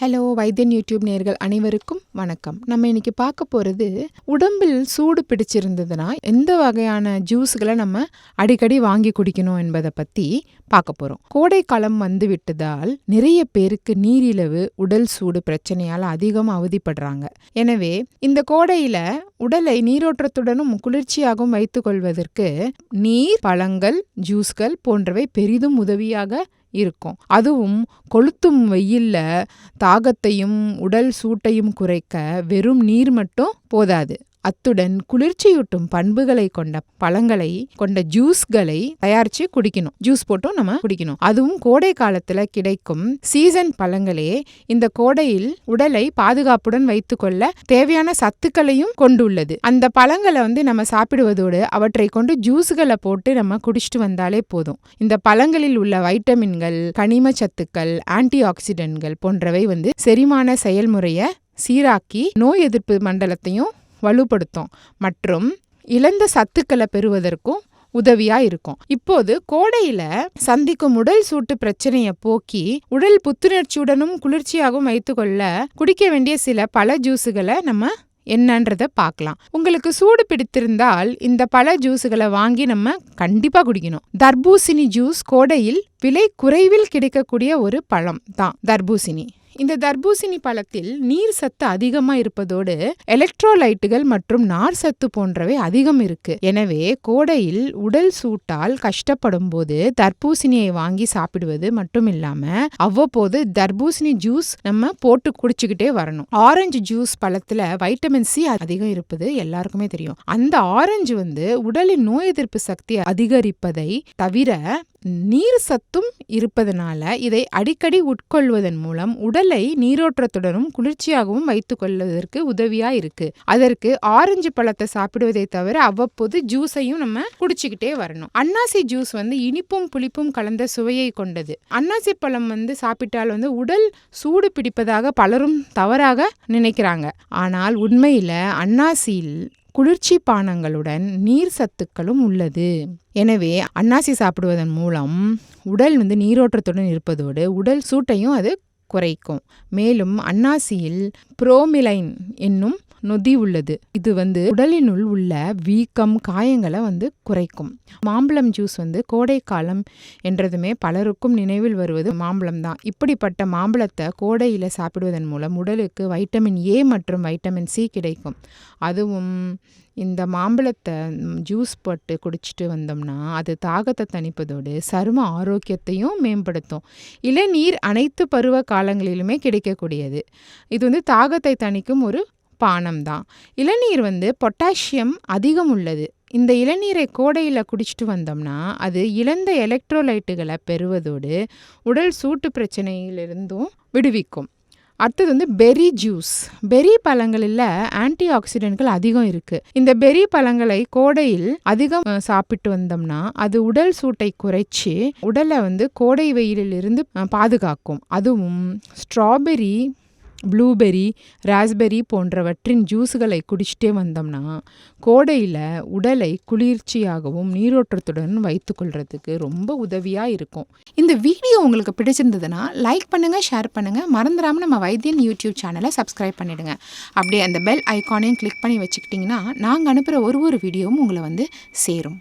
Hello Vaithiyan YouTube நேர்கள் அனைவருக்கும் வணக்கம். நம்ம இன்னைக்கு பார்க்க போகிறது உடம்பில் சூடு பிடிச்சிருந்ததுன்னா எந்த வகையான ஜூஸ்களை நம்ம அடிக்கடி வாங்கி குடிக்கணும் என்பதை பற்றி பார்க்க போகிறோம் கோடை காலம் வந்து விட்டதால் நிறைய பேருக்கு நீரிழிவு உடல் சூடு பிரச்சனையால் அதிகம் அவதிப்படுறாங்க. எனவே இந்த கோடையில் உடலை நீரோட்டத்துடனும் குளிர்ச்சியாகவும் வைத்துக்கொள்வதற்கு நீர் பழங்கள் ஜூஸ்கள் போன்றவை பெரிதும் உதவியாக இருக்கும். அதுவும் கொளுத்தும் வெயில்ல தாகத்தையும் உடல் சூட்டையும் குறைக்க வெறும் நீர் மட்டும் போதாது. அத்துடன் குளிர்ச்சியூட்டும் பண்புகளை கொண்ட பழங்களை கொண்ட ஜூஸ்களை தயாரிச்சு குடிக்கணும். ஜூஸ் போட்டும் நம்ம குடிக்கணும். அதுவும் கோடை காலத்துல கிடைக்கும் சீசன் பழங்களே இந்த கோடையில் உடலை பாதுகாப்புடன் வைத்துக்கொள்ள தேவையான சத்துக்களையும் கொண்டுள்ளது. அந்த பழங்களை வந்து நம்ம சாப்பிடுவதோடு அவற்றை கொண்டு ஜூஸ்களை போட்டு நம்ம குடிச்சிட்டு வந்தாலே போதும். இந்த பழங்களில் உள்ள வைட்டமின்கள் கனிம சத்துக்கள் ஆன்டி ஆக்சிடென்ட்கள் போன்றவை வந்து செரிமான செயல்முறையை சீராக்கி நோய் எதிர்ப்பு மண்டலத்தையும் வலுப்படுத்தும் மற்றும் இழந்த சத்துக்களை பெறுவதற்கும் உதவியா இருக்கும். இப்போது கோடையில சந்திக்கும் உடல் சூட்டு பிரச்சனையை போக்கி உடல் புத்துணர்ச்சியுடனும் குளிர்ச்சியாகவும் வைத்துக்கொள்ள குடிக்க வேண்டிய சில பல ஜூஸுகளை நம்ம என்னன்றத பார்க்கலாம். உங்களுக்கு சூடு பிடித்திருந்தால் இந்த பல ஜூஸுகளை வாங்கி நம்ம கண்டிப்பா குடிக்கணும். தர்பூசணி ஜூஸ் கோடையில் விலை குறைவில் கிடைக்கக்கூடிய ஒரு பழம் தான் தர்பூசணி. இந்த தர்பூசணி பழத்தில் நீர் சத்து அதிகமா இருப்பதோடு எலக்ட்ரோலைட்டுகள் மற்றும் நார் சத்து போன்றவை அதிகம் இருக்கு. எனவே கோடையில் உடல் சூட்டால் கஷ்டப்படும் போது தர்பூசணியை வாங்கி சாப்பிடுவது மட்டும் இல்லாம அவ்வப்போது தர்பூசணி ஜூஸ் நம்ம போட்டு குடிச்சுக்கிட்டே வரணும். ஆரஞ்சு ஜூஸ் பழத்துல வைட்டமின் சி அதிகம் இருப்பது எல்லாருக்குமே தெரியும். அந்த ஆரஞ்சு வந்து உடலின் நோய் எதிர்ப்பு சக்தி அதிகரிப்பதை தவிர நீர் சத்தும் இருப்பதனால இதை அடிக்கடி உட்கொள்வதன் மூலம் உடலை நீரோட்டத்துடனும் குளிர்ச்சியாகவும் வைத்துக் கொள்வதற்கு உதவியா இருக்கு. அதற்கு ஆரஞ்சு பழத்தை சாப்பிடுவதை தவிர அவ்வப்போது ஜூஸையும் நம்ம குடிச்சுக்கிட்டே வரணும். அன்னாசி ஜூஸ் வந்து இனிப்பும் புளிப்பும் கலந்த சுவையை கொண்டது. அன்னாசி பழம் வந்து சாப்பிட்டால் வந்து உடல் சூடு பிடிப்பதாக பலரும் தவறாக நினைக்கிறாங்க. ஆனால் உண்மையில அன்னாசியில் குளிர்ச்சி பானங்களுடன் நீர் சத்துக்களும் உள்ளது. எனவே அன்னாசி சாப்பிடுவதன் மூலம் உடல் வந்து நீரோட்டத்துடன் இருப்பதோடு உடல் சூட்டையும் அது குறைக்கும். மேலும் அன்னாசியில் புரோமிலைன் என்னும் நொதி உள்ளது. இது வந்து உடலினுள் உள்ள வீக்கம் காயங்களை வந்து குறைக்கும். மாம்பழம் ஜூஸ் வந்து கோடை காலம் என்றதுமே பலருக்கும் நினைவில் வருவது மாம்பழம் தான். இப்படிப்பட்ட மாம்பழத்தை கோடையில் சாப்பிடுவதன் மூலம் உடலுக்கு வைட்டமின் ஏ மற்றும் வைட்டமின் சி கிடைக்கும். அதுவும் இந்த மாம்பழத்தை ஜூஸ் போட்டு குடிச்சிட்டு வந்தோம்னா அது தாகத்தை தணிப்பதோடு சரும ஆரோக்கியத்தையும் மேம்படுத்தும். இளநீர் அனைத்து பருவ காலங்களிலுமே கிடைக்கக்கூடியது. இது வந்து தாகத்தை தணிக்கும் ஒரு பானம் தான் இளநீர் வந்து பொட்டாசியம் அதிகம் உள்ளது இந்த இளநீரை கோடையில் குடிச்சிட்டு வந்தோம்னா அது இழந்த எலக்ட்ரோலைட்டுகளை பெறுவதோடு உடல் சூட்டு பிரச்சனையிலிருந்தும் விடுவிக்கும். அடுத்தது வந்து பெரி ஜூஸ். பெரி பழங்களில் ஆன்டி ஆக்சிடென்ட்கள் அதிகம் இருக்குது இந்த பெரி பழங்களை கோடையில் அதிகம் சாப்பிட்டு வந்தோம்னா அது உடல் சூட்டை குறைச்சி உடலை வந்து கோடை வெயிலில் இருந்து பாதுகாக்கும். அதுவும் ஸ்ட்ராபெரி ப்ளூபெரி ராஸ்பெரி போன்றவற்றின் ஜூஸுகளை குடிச்சிட்டே வந்தோம்னா கோடையில் உடலை குளிர்ச்சியாகவும் நீரோட்டத்துடன் வைத்துக்கொள்கிறதுக்கு ரொம்ப உதவியாக இருக்கும். இந்த வீடியோ உங்களுக்கு பிடிச்சிருந்ததுன்னா லைக் பண்ணுங்கள் ஷேர் பண்ணுங்கள் மறந்துடாமல் நம்ம வைத்தியன் யூடியூப் சேனலை சப்ஸ்கிரைப் பண்ணிடுங்க. அப்படியே அந்த பெல் ஐக்கானையும் கிளிக் பண்ணி வச்சுக்கிட்டிங்கன்னா நாங்கள் அனுப்புகிற ஒரு ஒரு வீடியோவும் உங்களை வந்து சேரும்.